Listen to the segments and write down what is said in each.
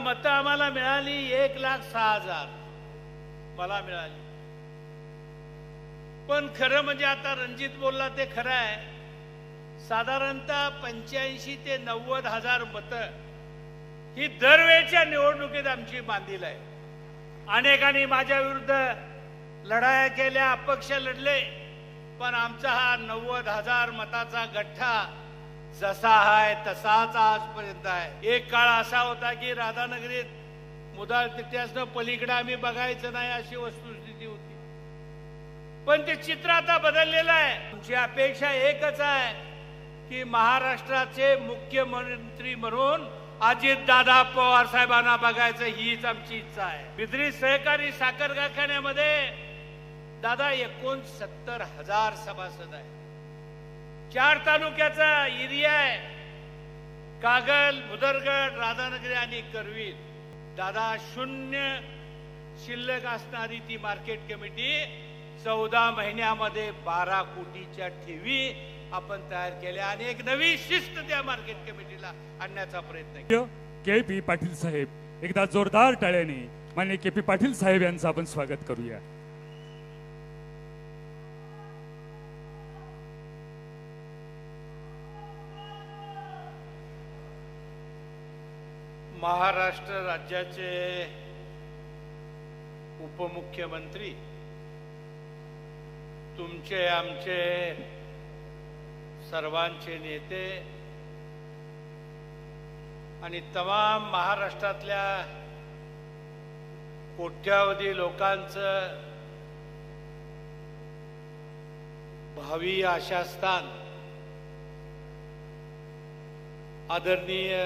मतं आम्हाला मिळाली एक लाख सहा हजार. मला मिळाली. पण खरं म्हणजे आता रणजित बोलला ते खरं आहे. साधारणतः पंच्याऐंशी ते नव्वद हजार मतं ही दरवेळच्या निवडणुकीत आमची बांधील आहे. अनेकांनी माझ्या विरुद्ध लढाया केल्या अपक्ष लढले पण आमचा हा नव्वद हजार मताचा गठ्ठा जसा आहे तसाच आजपर्यंत आहे. एक काळ असा होता की राधानगरीत मुदाळ तिट्यासनं पलीकडे आम्ही बघायचं नाही अशी वस्तुस्थिती होती. पण ते चित्र आता बदललेलं आहे. तुमची अपेक्षा एकच आहे की महाराष्ट्राचे मुख्यमंत्री म्हणून अजित दादा पवार साहेबांना बघायचं हीच आमची इच्छा आहे. बिद्री सहकारी साखर कारखान्यामध्ये दादा एकोणसत्तर हजार सभासद आहे चार तालुक्याचा एरिया आहे. कागल भुदरगड राधानगरी आणि करवीर. दादा शून्य शिल्लक असणारी ती मार्केट कमिटी चौदा महिन्यामध्ये बारा कोटीच्या ठेवी आपण तयार केल्या आणि एक नवी शिस्त त्या मार्केट कमिटीला आणण्याचा प्रयत्न केला. के पी पाटील साहेब एकदा जोरदार टाळ्याने मान्य के पी पाटील साहेब यांचं आपण स्वागत करूया. महाराष्ट्र राज्याचे उपमुख्यमंत्री तुमचे आमचे सर्वांचे नेते आणि तमाम महाराष्ट्रातल्या कोट्यावधी लोकांचं भावी आशास्थान आदरणीय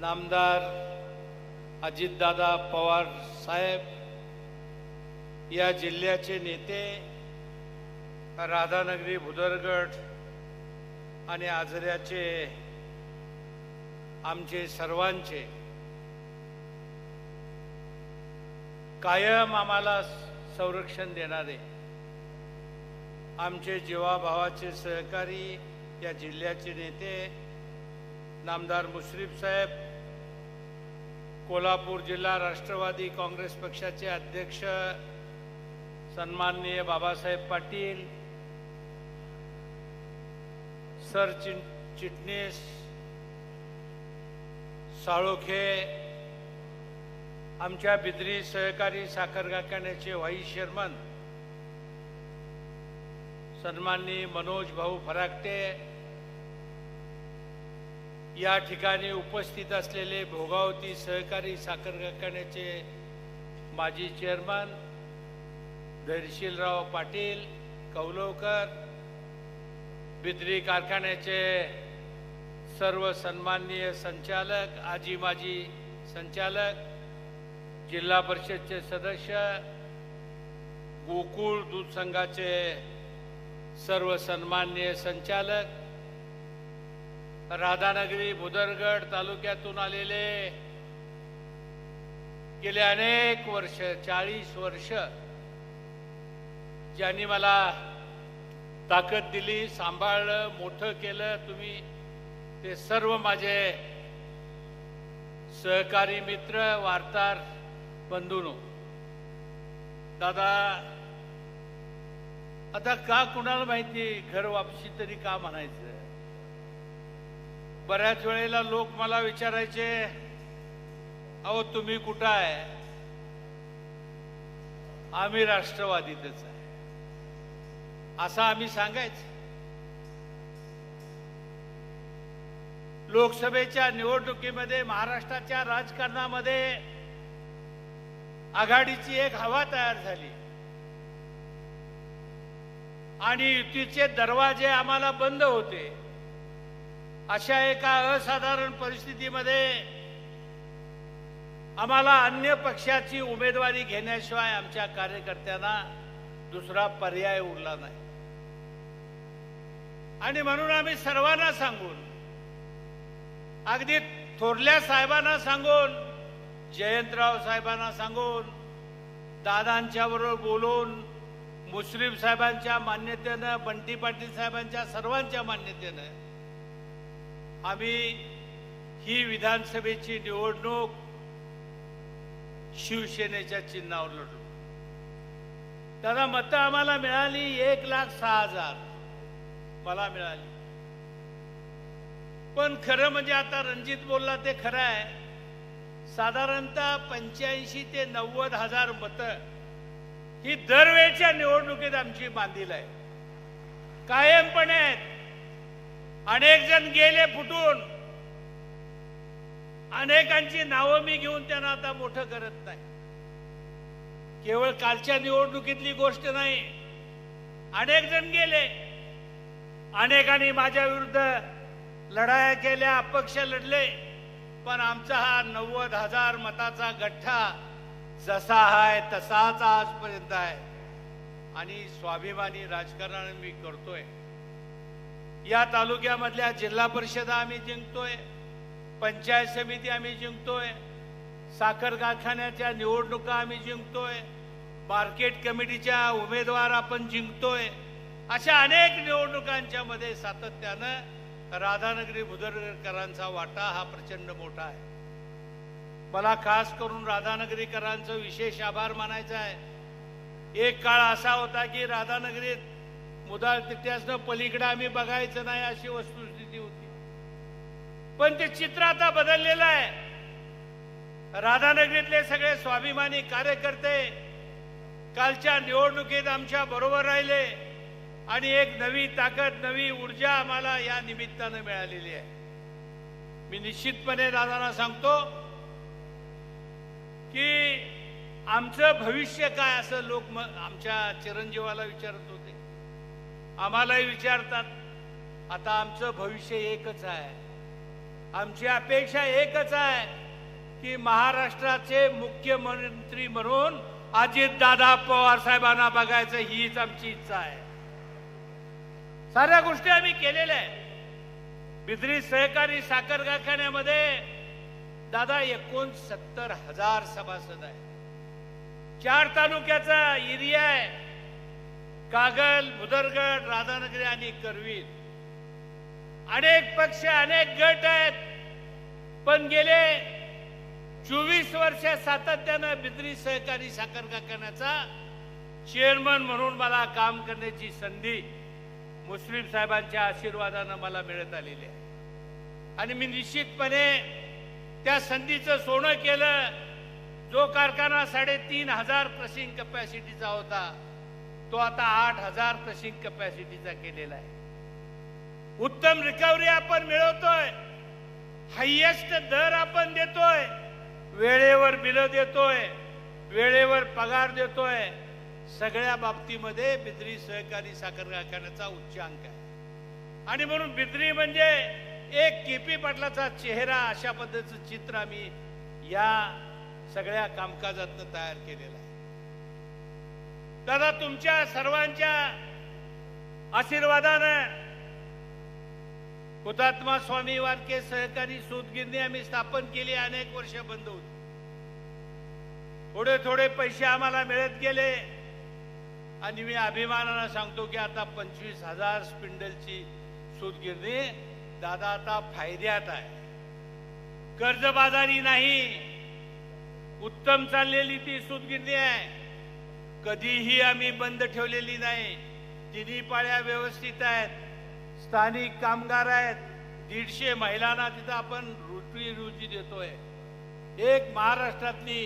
नामदार अजितदादा पवार साहेब या जिल्ह्याचे नेते राधानगरी भुदरगड आणि आजऱ्याचे आमचे सर्वांचे. कायम आम्हाला संरक्षण देणारे आमचे जीवाभावाचे सहकारी या जिल्ह्याचे नेते नामदार मुश्रीफ साहेब कोल्हापूर जिल्हा राष्ट्रवादी काँग्रेस पक्षाचे अध्यक्ष सन्माननीय बाबासाहेब पाटील सर चिटणीस साळोखे आमच्या बिद्री सहकारी साखर कारखान्याचे व्हाईस चेअरमन सन्माननीय मनोज भाऊ फराकटे या ठिकाणी उपस्थित असलेले भोगावती सहकारी साखर कारखान्याचे माजी चेअरमन धैर्यशीलराव पाटील कौलवकर बिद्री कारखान्याचे सर्व सन्माननीय संचालक आजी माजी संचालक जिल्हा परिषदचे सदस्य गोकुळ दूध संघाचे सर्व सन्माननीय संचालक राधानगरी भुदरगड तालुक्यातून आलेले गेले अनेक वर्ष चाळीस वर्ष ज्यांनी मला ताकद दिली सांभाळलं मोठं केलं. तुम्ही ते सर्व माझे सहकारी मित्र वार्तार बंधूनो दादा आता का कुणाला माहिती घर वापसी तरी का म्हणायचं? बऱ्याच वेळेला लोक मला विचारायचे अहो तुम्ही कुठं आहे? आम्ही राष्ट्रवादीतच आहे. असं आम्ही सांगायचं. लोकसभेच्या निवडणुकीमध्ये महाराष्ट्राच्या राजकारणामध्ये आघाडीची एक हवा तयार झाली. आणि युतीचे दरवाजे आम्हाला बंद होते. अशा एका असाधारण परिस्थितीमध्ये आम्हाला अन्य पक्षाची उमेदवारी घेण्याशिवाय आमच्या कार्यकर्त्यांना दुसरा पर्याय उरला नाही. आणि म्हणून आम्ही सर्वांना सांगून अगदी थोरल्या साहेबांना सांगून जयंतराव साहेबांना सांगून दादांच्या बरोबर बोलून मुश्रीफ साहेबांच्या मान्यतेनं बंटी पाटील साहेबांच्या सर्वांच्या मान्यतेनं आम्ही ही विधानसभेची निवडणूक शिवसेनेच्या चिन्हावर लढलो त्याला मतं आम्हाला मिळाली एक लाख सहा हजार. मला मिळाली. पण खरं म्हणजे आता रणजित बोलला ते खरं आहे. साधारणतः पंच्याऐंशी ते नव्वद हजार मतं ही दरवेळच्या निवडणुकीत आमची बांधील आहे कायमपणे आहेत. अनेक जण गेले फुटून. अनेकांची नावं मी घेऊन त्यांना आता मोठं करत नाही. केवळ कालच्या निवडणुकीतली गोष्ट नाही. अनेक जण गेले. अनेकांनी माझ्या विरुद्ध लढाया केल्या अपक्ष लढले. पण आमचा हा नव्वद हजार मताचा गठ्ठा जसा आहे तसाच आजपर्यंत आहे. आणि स्वाभिमानी राजकारण मी करतोय. या तालुक्यामधल्या जिल्हा परिषदा आम्ही जिंकतोय पंचायत समिती आम्ही जिंकतोय साखर कारखान्याच्या निवडणुका आम्ही जिंकतोय मार्केट कमिटीच्या उमेदवार आपण जिंकतोय. अशा अनेक निवडणुकांच्या मध्ये सातत्यानं राधानगरी भुदरकरांचा वाटा हा प्रचंड मोठा आहे. मला खास करून राधानगरीकरांचं विशेष आभार मानायचा आहे. एक काळ असा होता की राधानगरीत मुदाळ तिट्यासनं पलीकडे आम्ही बघायचं नाही अशी वस्तुस्थिती होती. पण ते चित्र आता बदललेलं आहे. राधानगरीतले सगळे स्वाभिमानी कार्यकर्ते कालच्या निवडणुकीत आमच्या बरोबर राहिले आणि एक नवी ताकद नवी ऊर्जा आम्हाला या निमित्तानं मिळालेली आहे. मी निश्चितपणे दादांना सांगतो की आमचं भविष्य काय असं लोक आमच्या चिरंजीवाला विचारत होते. आम्हालाही विचारतात आता आमचं भविष्य एकच आहे. आमची अपेक्षा एकच आहे की महाराष्ट्राचे मुख्यमंत्री म्हणून अजितदादा पवार साहेबांना बघायचं हीच आमची इच्छा आहे. साऱ्या गोष्टी आम्ही केलेल्या आहेत. बिद्री सहकारी साखर कारखान्यामध्ये दादा एकोणसत्तर हजार सभासद आहे चार तालुक्याचा एरिया आहे. कागल भुदरगड राधानगरी आणि करवीर. अनेक पक्ष अनेक गट आहेत. पण गेले चोवीस वर्ष सातत्यानं बिद्री सहकारी साखर कारखान्याचा चेअरमन म्हणून मला काम करण्याची संधी मुस्लिम साहेबांच्या आशीर्वादानं मला मिळत आलेली आहे. आणि मी निश्चितपणे त्या संधीचं सोनं केलं. जो कारखाना साडेतीन हजार क्रशिंग कपॅसिटीचा होता तो आता आठ हजार तशी कपॅसिटीचा केलेला आहे. उत्तम रिकव्हरी आपण मिळवतोय. हायएस्ट दर आपण देतोय. वेळेवर बिल देतोय. वेळेवर पगार देतोय. सगळ्या बाबतीमध्ये बिद्री सहकारी साखर कारखान्याचा उच्चांक आहे. आणि म्हणून बिद्री म्हणजे एक केपी पाटलाचा चेहरा अशा पद्धतीचं चित्र आम्ही या सगळ्या कामकाजातनं तयार केलेलं आहे. दादा तुमच्या सर्वांच्या आशीर्वादानं हुतात्मा स्वामी वारके सहकारी सूतगिरणी आम्ही स्थापन केली अनेक वर्ष बंद होती थोडे थोडे पैसे आम्हाला मिळत गेले. आणि मी अभिमानानं सांगतो की आता पंचवीस हजार स्पिंडलची सूतगिरणी दादा आता फायद्यात आहे. कर्जबाजारी नाही. उत्तम चाललेली ती सूतगिरणी आहे. कधीही आम्ही बंद ठेवलेली नाही. तिन्ही पाळ्या व्यवस्थित आहेत. स्थानिक कामगार आहेत. दीडशे महिलांना तिथं आपण रुटी रोजी देतोय. एक महाराष्ट्रातली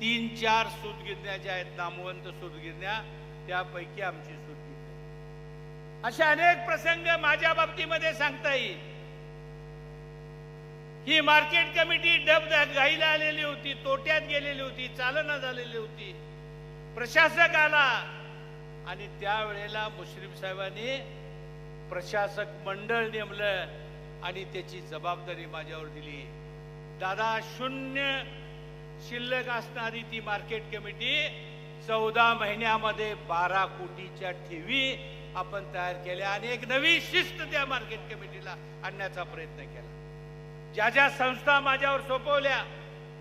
तीन चार सूतगिरण्या ज्या आहेत नामवंत सूतगिरण्या त्यापैकी आमची सूतगिरण्या असे अनेक प्रसंग माझ्या बाबतीमध्ये सांगता येईल. ही मार्केट कमिटी डब घाईला आलेली होती तोट्यात गेलेली होती चालना झालेली होती. प्रशासक आला आणि त्यावेळेला मुश्रीफ साहेबांनी प्रशासक मंडळ नेमलं आणि त्याची जबाबदारी माझ्यावर दिली. दादा शून्य शिल्लक असणारी ती मार्केट कमिटी चौदा महिन्यामध्ये बारा कोटीच्या ठेवी आपण तयार केल्या आणि एक नवी शिस्त त्या मार्केट कमिटीला आणण्याचा प्रयत्न केला. ज्या ज्या संस्था माझ्यावर सोपवल्या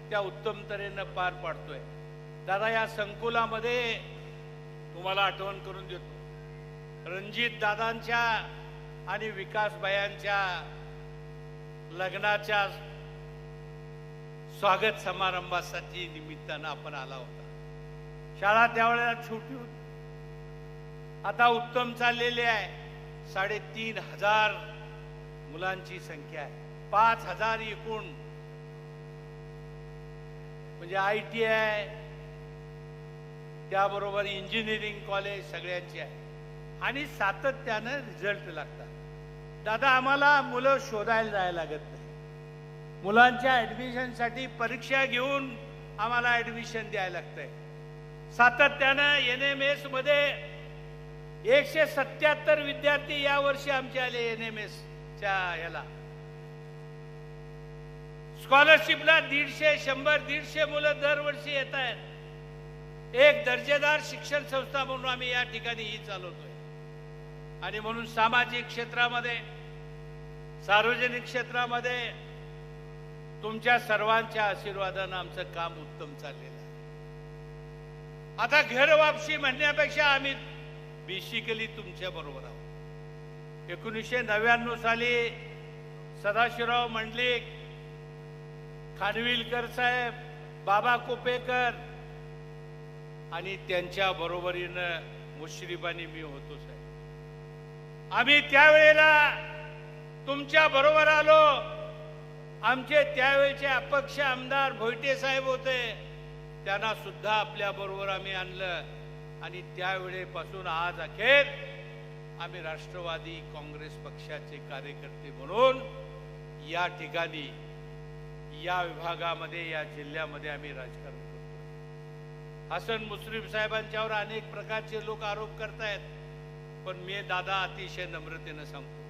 त्या उत्तम तऱ्हेनं पार पाडतोय. दादा या संकुलामध्ये तुम्हाला आठवण करून देतो. रणजित दादांच्या आणि विकास बायांच्या लग्नाच्या स्वागत समारंभासाठी निमित्तानं आपण आला होता. शाळा त्यावेळेला छोटी होती. आता उत्तम चाललेली आहे. साडेतीन हजार मुलांची संख्या आहे. पाच हजार एकूण. म्हणजे आय टी आय त्याबरोबर इंजिनिअरिंग कॉलेज सगळ्यांची आहे. आणि सातत्यानं रिझल्ट लागतात. दादा आम्हाला मुलं शोधायला जायला लागत नाही. मुलांच्या ॲडमिशनसाठी परीक्षा घेऊन आम्हाला ऍडमिशन द्यायला लागतंय. सातत्यानं एन एम एसमध्ये एकशे सत्याहत्तर विद्यार्थी या वर्षी आमचे आले एन एम एस च्या याला स्कॉलरशिपला दीडशे शंभर दीडशे मुलं दरवर्षी येत आहेत एक दर्जेदार शिक्षण संस्था म्हणून आम्ही या ठिकाणी ही चालवतोय. आणि म्हणून सामाजिक क्षेत्रामध्ये सार्वजनिक क्षेत्रामध्ये तुमच्या सर्वांच्या आशीर्वादानं आमचं काम उत्तम चाललेलं आहे. आता घर वापसी म्हणण्यापेक्षा आम्ही बेसिकली तुमच्या बरोबर आहोत. एकोणीसशे नव्याण्णव साली सदाशिवराव मंडलिक खानविलकर साहेब बाबा कोपेकर आणि त्यांच्या बरोबरीनं मुश्रीफ मी होतो साहेब. आम्ही त्यावेळेला तुमच्या बरोबर आलो. आमचे त्यावेळेचे अपक्ष आमदार भोईटे साहेब होते. त्यांना सुद्धा आपल्या बरोबर आम्ही आणलं. आणि त्यावेळेपासून आज अखेर आम्ही राष्ट्रवादी काँग्रेस पक्षाचे कार्यकर्ते म्हणून या ठिकाणी या विभागामध्ये या जिल्ह्यामध्ये आम्ही राजकारण करतो. हसन मुश्रीफ साहेबांच्यावर अनेक प्रकारचे लोक आरोप करतायत. पण मी दादा अतिशय नम्रतेनं सांगतो.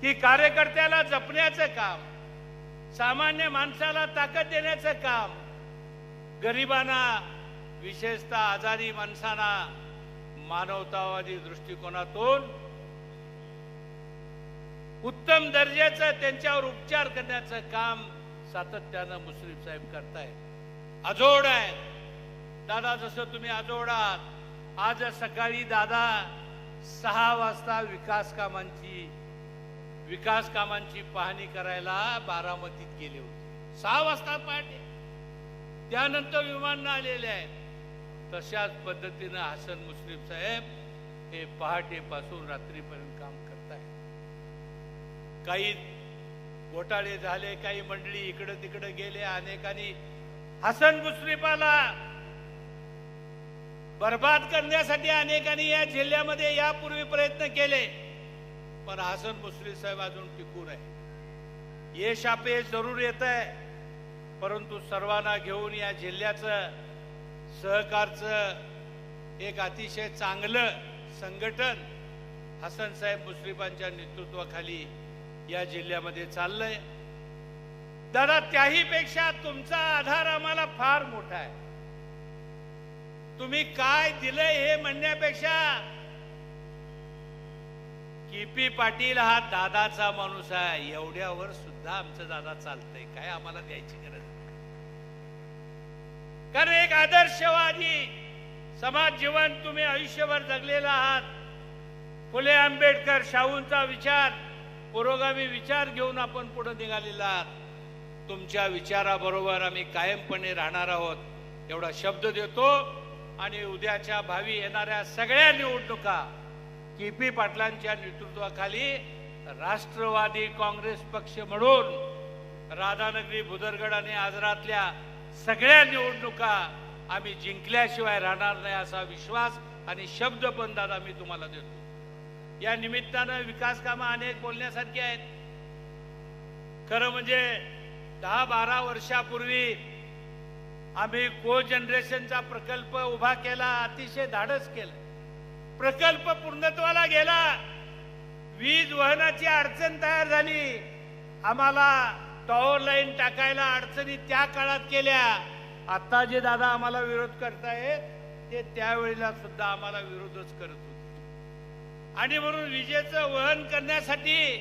की कार्यकर्त्याला जपण्याचं काम सामान्य माणसाला ताकद देण्याचं काम गरिबांना विशेषतः आजारी माणसांना मानवतावादी दृष्टिकोनातून उत्तम दर्जाचं त्यांच्यावर उपचार करण्याचं काम सातत्यानं मुश्रीफ साहेब करतायत. अजोड आहे दादा जसं तुम्ही अजोड आज सकाळी दादा सहा वाजता विकास कामांची विकास कामांची पाहणी करायला बारामतीत गेले होते. सहा वाजता पहाटे त्यानंतर विमान आलेले आहेत. तशाच पद्धतीनं हसन मुस्लिम साहेब हे पहाटेपासून रात्रीपर्यंत काम करतायत. काही घोटाळे झाले काही मंडळी इकडं तिकडे गेले अनेकांनी हसन मुश्रीफाला बर्बाद करण्यासाठी अनेकांनी या जिल्ह्यामध्ये यापूर्वी प्रयत्न केले. पण हसन मुश्रीफ साहेब अजून टिकून आहे यश अपयश जरूर येत आहे. परंतु सर्वांना घेऊन या जिल्ह्याचं सहकारचं एक अतिशय चांगलं संघटन हसन साहेब मुश्रीफांच्या नेतृत्वाखाली या जिल्ह्यामध्ये चाललंय. दादा त्याहीपेक्षा तुमचा आधार आम्हाला फार मोठा आहे. तुम्ही काय दिलंय हे म्हणण्यापेक्षा? केपी पाटील हा दादाचा माणूस आहे. एवढ्यावर सुद्धा आमचं दादा चालतंय. काय आम्हाला द्यायची गरज नाही. कारण एक आदर्शवादी समाज जीवन तुम्ही आयुष्यभर जगलेला आहात. फुले आंबेडकर शाहूंचा विचार पुरोगामी विचार घेऊन आपण पुढे निघालेला आहात. तुमच्या विचाराबरोबर आम्ही कायमपणे राहणार आहोत. एवढा शब्द देतो. आणि उद्याच्या भावी येणाऱ्या सगळ्या निवडणुका के पी पाटलांच्या नेतृत्वाखाली राष्ट्रवादी काँग्रेस पक्ष म्हणून राधानगरी भुदरगड आणि आजरातल्या सगळ्या निवडणुका आम्ही जिंकल्याशिवाय राहणार नाही असा विश्वास आणि शब्द पण दादा मी तुम्हाला देतो. या निमित्तानं विकास कामं अनेक बोलण्यासारखी आहेत. खरं म्हणजे दहा बारा वर्षापूर्वी आम्ही को जनरेशनचा प्रकल्प उभा केला अतिशय धाडस केलं. प्रकल्प पूर्णत्वाला गेला. वीज वहनाची अडचण तयार झाली. आम्हाला टॉवर लाईन टाकायला अडचणी त्या काळात केल्या. आता जे दादा आम्हाला विरोध करतायत ते त्यावेळेला सुद्धा आम्हाला विरोधच करत होते. आणि म्हणून विजेचं वहन करण्यासाठी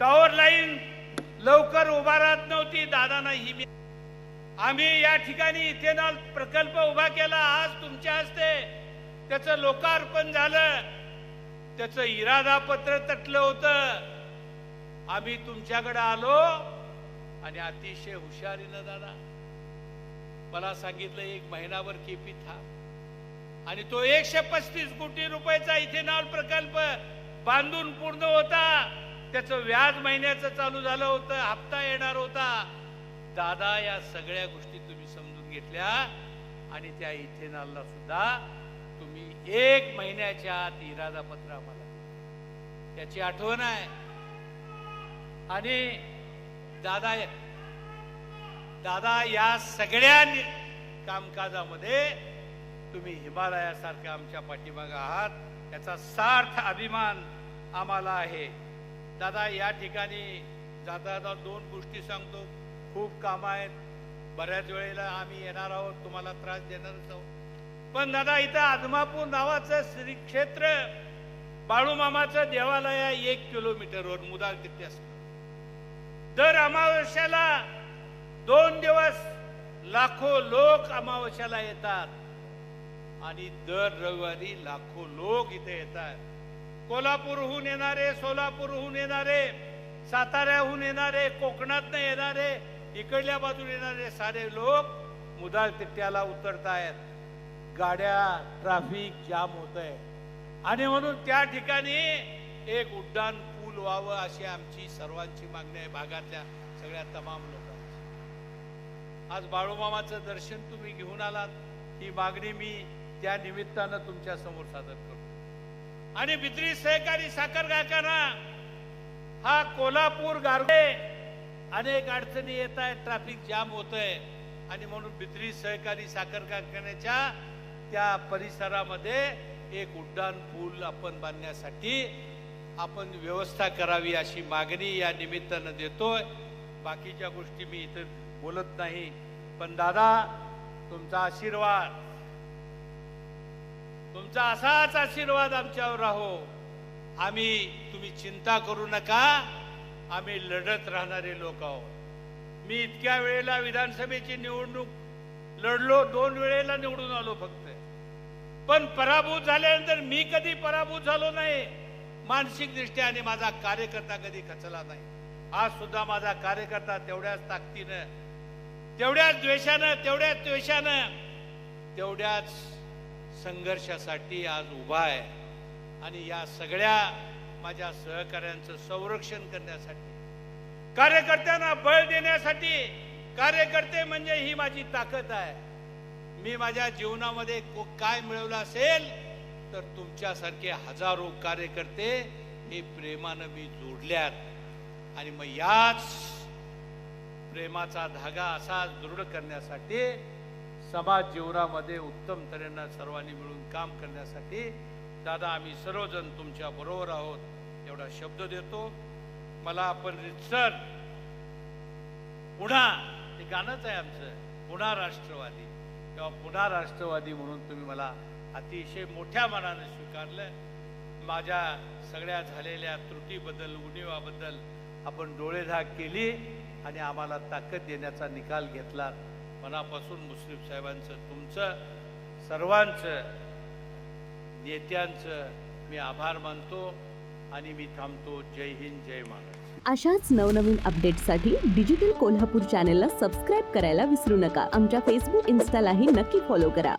टॉवर लाईन लवकर उभा राहत नव्हती. दादांना ही मी आम्ही या ठिकाणी इथेनॉल प्रकल्प उभा केला आज तुमच्या हस्ते. त्याचं लोकार्पण झालं. त्याचं इरादा पत्र तटलं होतं. आम्ही तुमच्याकडे आलो आणि अतिशय हुशारीनं दादा मला सांगितलं एक महिनाभर केपी था. आणि तो एकशे पस्तीस कोटी रुपयाचा इथेनॉल प्रकल्प बांधून पूर्ण होता. त्याचं व्याज महिन्याचं चालू झालं होतं. हप्ता येणार होता. दादा या सगळ्या गोष्टी तुम्ही समजून घेतल्या आणि त्या इथेनॉलला सुद्धा तुम्ही एक महिन्याच्या आत इरादा पत्र आम्हाला त्याची आठवण आहे. आणि दादा दादा या सगळ्या कामकाजामध्ये तुम्ही हिमालयासारखे आमच्या पाठीमागे आहात. याचा सार्थ अभिमान आम्हाला आहे. दादा या ठिकाणी जाता जाता दोन गोष्टी सांगतो. खूप कामं आहेत. बऱ्याच वेळेला आम्ही येणार आहोत तुम्हाला त्रास देणारच आहोत. पण दादा इथं आदमापूर नावाचं श्री क्षेत्र बाळूमामाचं देवालय आहे एक किलोमीटरवर मुदाल किती असतं? दर अमावस्याला दोन दिवस लाखो लोक अमावस्याला येतात. आणि दर रविवारी लाखो लोक इथे येतात. कोल्हापूरहून येणारे सोलापूरहून येणारे साताऱ्याहून येणारे कोकणातनं येणारे इकडल्या बाजूला येणारे सारे लोक मुदाल तिट्ट्याला उतरत आहेत गाड्या ट्राफिक जाम होत आहे आणि म्हणून त्या ठिकाणी एक उड्डाण पूल व्हावं अशी आमची सर्वांची मागणी आहे भागातल्या सगळ्या तमाम लोकांची. आज बाळूमामाचं दर्शन तुम्ही घेऊन आलात. ही मागणी मी त्या निमित्तानं तुमच्यासमोर सादर करतो. आणि बिद्री सहकारी साखर कारखाना हा कोल्हापूर गारगे अनेक अडचणी येत आहेत ट्रॅफिक जाम होत आहे आणि म्हणून बिद्री सहकारी साखर कारखान्याच्या त्या परिसरामध्ये एक उड्डाण पूल आपण बांधण्यासाठी आपण व्यवस्था करावी अशी मागणी या निमित्तानं देतोय. बाकीच्या गोष्टी मी इथं बोलत नाही. पण दादा तुमचा आशीर्वाद. तुमचा असाच आशीर्वाद आमच्यावर राहो. आम्ही तुम्ही चिंता करू नका. आम्ही लढत राहणारे लोक आहोत. मी इतक्या वेळेला विधानसभेची निवडणूक लढलो दोन वेळेला निवडून आलो फक्त. पण पराभूत झाल्यानंतर मी कधी पराभूत झालो नाही? मानसिक दृष्ट्या आणि माझा कार्यकर्ता कधी खचला नाही. आज सुद्धा माझा कार्यकर्ता तेवढ्याच ताकदीनं तेवढ्याच द्वेषानं तेवढ्याच द्वेषानं तेवढ्याच संघर्षासाठी आज उभा आहे. आणि या सगळ्या माझ्या सहकाऱ्यांचं संरक्षण करण्यासाठी कार्यकर्त्यांना बळ देण्यासाठी कार्यकर्ते म्हणजे ही माझी ताकद आहे. मी माझ्या जीवनामध्ये को- काय मिळवलं असेल तर तुमच्यासारखे हजारो कार्यकर्ते हे प्रेमानं मी जोडल्यात. आणि मग याच प्रेमाचा धागा असा दृढ करण्यासाठी समाज जीवनामध्ये उत्तम तऱ्हेनं सर्वांनी मिळून काम करण्यासाठी दादा आम्ही सर्वजण तुमच्या बरोबर आहोत. एवढा शब्द देतो. मला आपण रितसर पुन्हा ते गाणंच आहे आमचं. पुन्हा राष्ट्रवादी. किंवा पुन्हा राष्ट्रवादी म्हणून तुम्ही मला अतिशय मोठ्या मनाने स्वीकारलं. माझ्या सगळ्या झालेल्या त्रुटीबद्दल उणिवाबद्दल आपण डोळेधाक केली आणि आम्हाला ताकद देण्याचा निकाल घेतला. मनापासून मुस्लिम साहेबांचं तुमचं सर्वांचं नेत्यांचं मी आभार मानतो आणि मी थांबतो. जय हिंद जय महाराष्ट्र. अशाच नवनवीन अपडेटसाठी डिजिटल कोल्हापूर चॅनेलला सबस्क्राईब करायला विसरू नका. आमच्या फेसबुक इन्स्टालाही नक्की फॉलो करा.